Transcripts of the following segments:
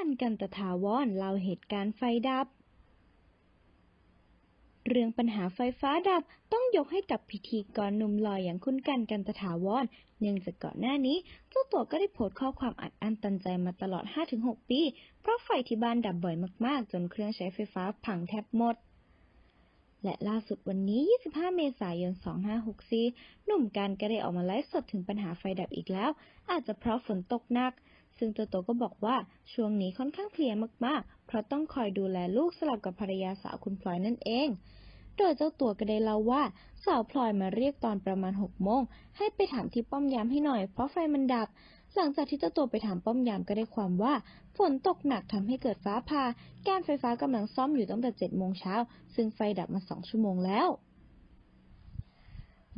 กันกันตถาวรเล่าเหตุการณ์ไฟดับ เรื่องปัญหาไฟฟ้าดับต้องยกให้กับพิธีกรหนุ่มหล่ออย่างคุณกันกันตถาวร เนื่องจากก่อนหน้านี้เจ้าตัวก็ได้โพสต์ข้อความอัดอั้นตันใจมาตลอด 5-6 ปี เพราะไฟที่บ้านดับบ่อยมากๆ จนเครื่องใช้ไฟฟ้าพังแทบหมดและล่าสุดวันนี้ 25 เมษายน 2564 หนุ่มกันก็ได้ออกมาไลฟ์สดถึงปัญหาไฟดับอีกแล้ว อาจจะเพราะฝนตกหนัก ซึ่งเจ้าตัวก็บอกว่าช่วงนี้ค่อนข้างเพลียมากๆ เพราะต้องคอยดูแลลูกสลับกับภรรยาสาวคุณพลอยนั่นเอง โดยเจ้าตัวก็ได้เล่าว่า สาวพลอยมาเรียกตอนประมาณ6โมงให้ไปถามที่ป้อมยามให้หน่อยเพราะไฟมันดับ หลังจากที่เจ้าตัวไปถามป้อมยามก็ได้ความว่า ฝนตกหนักทำให้เกิดฟ้าผ่าแการไฟฟ้ากำลังซ่อมอยู่ตั้งแต่7โมงเช้าซึ่งไฟดับมา2ชั่วโมงแล้ว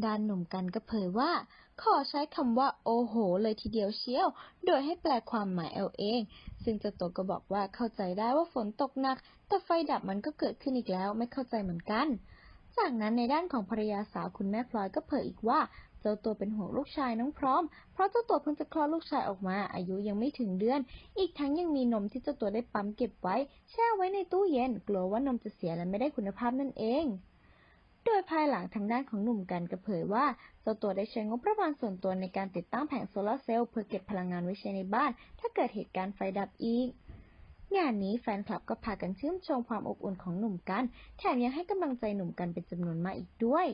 ด้านหนุ่มกันก็เผยว่า ขอใช้คำว่าโอโห เลยทีเดียวเชียว โดยให้แปลความหมายเอาเอง ซึ่งเจ้าตัวก็บอกว่าเข้าใจได้ว่าฝนตกหนัก แต่ไฟดับมันก็เกิดขึ้นอีกแล้วไม่เข้าใจเหมือนกัน จากนั้นในด้านของภรรยาสาวคุณแม่พลอยก็เผยอีกว่าเจ้าตัวเป็นห่วงลูกชายน้องพร้อม เพราะเจ้าตัวเพิ่งจะคลอดลูกชายออกมา อายุยังไม่ถึงเดือน อีกทั้งยังมีนมที่เจ้าตัวได้ปั๊มเก็บไว้ แช่ไว้ในตู้เย็น กลัวว่านมจะเสียและไม่ได้คุณภาพนั่นเอง โดยภายหลังทางด้านของหนุ่มกันก็เผยว่าเจ้าตัวได้ใช้งบประมาณส่วนตัวในการติดตั้งแผงโซลาร์เซลล์เพื่อเก็บพลังงานไว้ใช้ในบ้าน ถ้าเกิดเหตุการณ์ไฟดับอีก งานนี้แฟนคลับก็พากันชื่นชมความอบอุ่นของหนุ่มกัน แถมยังให้กำลังใจหนุ่มกันเป็นจำนวนมากอีกด้วย